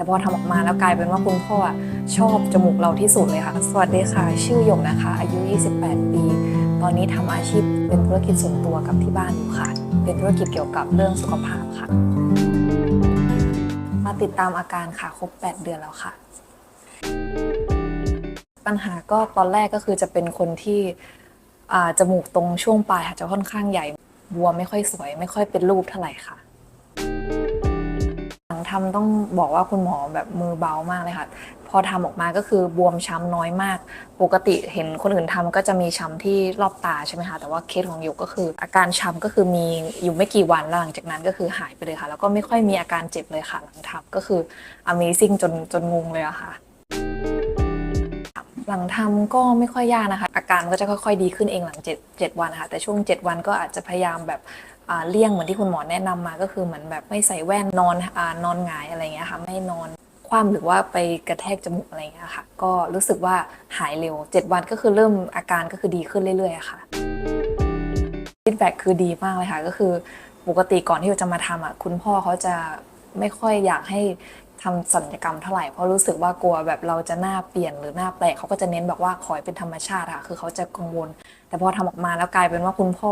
แต่พอทำออกมาแล้วกลายเป็นว่าคุณพ่อชอบจมูกเราที่สุดเลยค่ะ สวัสดีค่ะ ชื่อหยกนะคะ อายุ 28 ปี ตอนนี้ทำอาชีพเป็นธุรกิจส่วนตัวกับที่บ้านอยู่ค่ะ เป็นธุรกิจเกี่ยวกับเรื่องสุขภาพค่ะ มาติดตามอาการค่ะครบ 8 เดือนแล้วค่ะ ปัญหาก็ตอนแรกก็คือจะเป็นคนที่จมูกตรงช่วงปลายค่ะจะค่อนข้างใหญ่บวมไม่ค่อยสวย ไม่ค่อยเป็นรูปเท่าไหร่ค่ะ ทำต้องบอกว่าคุณหมอแบบมือเบามากเลยค่ะ พอทำออกมาก็คือบวมช้ำน้อยมาก ปกติเห็นคนอื่นทำก็จะมีช้ำที่รอบตาใช่ไหมคะแต่ว่าเคสของหยกก็คือ อาการช้ำก็คือมีอยู่ไม่กี่วันหลังจากนั้นก็คือหายไปเลยค่ะ แล้วก็ไม่ค่อยมีอาการเจ็บเลยค่ะหลังทำก็คือ Amazing จนจนงงเลยอะค่ะหลังทำก็ไม่ค่อยยากนะคะ อาการก็จะค่อยๆ ดีขึ้นเองหลัง7 7วันนะคะแต่ช่วง 7 วันก็อาจจะพยายามแบบ เลี่ยงเหมือนที่คุณหมอแนะนำมาก็คือเหมือนแบบไม่ใส่แว่นนอนอนอนหงายอะไรเงี้ยค่ะ ไม่นอนคว่ำหรือว่าไปกระแทกจมูกอะไรเงี้ยค่ะ ก็รู้สึกว่าหายเร็ว 7 วันก็คือเริ่มอาการก็คือดีขึ้นเรื่อยๆค่ะฟีดแบ็คือดีมากเลยค่ะ ก็คือปกติก่อนที่เราจะมาทำอะคุณพ่อเขาจะไม่ค่อยอยากให้ ทำสัญญกรรมเท่าไหร่เพราะรู้สึกว่ากลัวแบบเราจะหน้าเปลี่ยนหรือหน้าแปลกเขาก็จะเน้นบอกว่าขอให้เป็นธรรมชาติค่ะ คือเขาจะกังวล แต่พอทำออกมาแล้วกลายเป็นว่าคุณพ่อ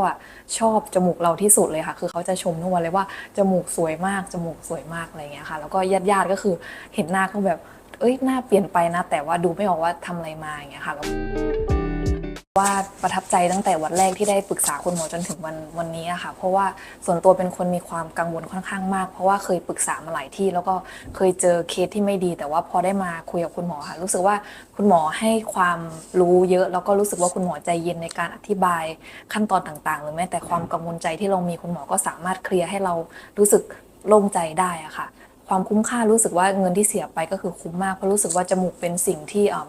ชอบจมูกเราที่สุดเลยค่ะ คือเขาจะชมทุกวันเลยว่าจมูกสวยมากจมูกสวยมากอะไรอย่างเงี้ยค่ะ แล้วก็ญาติญาติๆก็คือเห็นหน้าเขาแบบเอ้ยหน้าเปลี่ยนไปนะ แต่ว่าดูไม่ออกว่าทำอะไรมาอย่างเงี้ยค่ะแล้ว ว่าประทับใจตั้งแต่วันแรกที่ได้ปรึกษาคุณหมอจนถึงวันวันนี้อะค่ะ เพราะว่าส่วนตัวเป็นคนมีความกังวลค่อนข้างมาก เพราะว่าเคยปรึกษามาหลายที่ แล้วก็เคยเจอเคสที่ไม่ดี แต่ว่าพอได้มาคุยกับคุณหมอค่ะ รู้สึกว่าคุณหมอให้ความรู้เยอะ แล้วก็รู้สึกว่าคุณหมอใจเย็นในการอธิบายขั้นตอนต่างๆ หรือแม้แต่ความกังวลใจที่เรามีคุณหมอก็สามารถเคลียร์ให้เรารู้สึกโล่งใจได้อะค่ะ ความคุ้มค่ารู้สึกว่าเงินที่เสียไปก็คือคุ้มมากเพราะรู้สึกว่าจมูกเป็นสิ่งที่เอิ่ม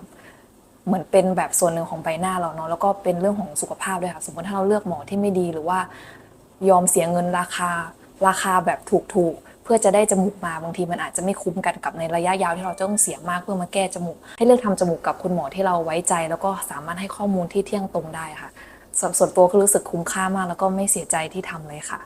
เหมือนเป็นแบบส่วนหนึ่งของใบหน้าเราเนาะแล้วก็เป็นเรื่องของสุขภาพด้วยค่ะ สมมติถ้าเราเลือกหมอที่ไม่ดีหรือว่า ยอมเสียเงินราคา ราคาแบบถูกๆ เพื่อจะได้จมูกมาบางทีมันอาจจะไม่คุ้มกันกับในระยะยาวที่เราจะต้องเสียมากเพื่อมาแก้จมูก ให้เลือกทำจมูกกับคุณหมอที่เราไว้ใจ แล้วก็สามารถให้ข้อมูลที่เที่ยงตรงได้ค่ะส่วนตัวก็รู้สึกคุ้มค่ามาก แล้วก็ไม่เสียใจที่ทำเลยค่ะ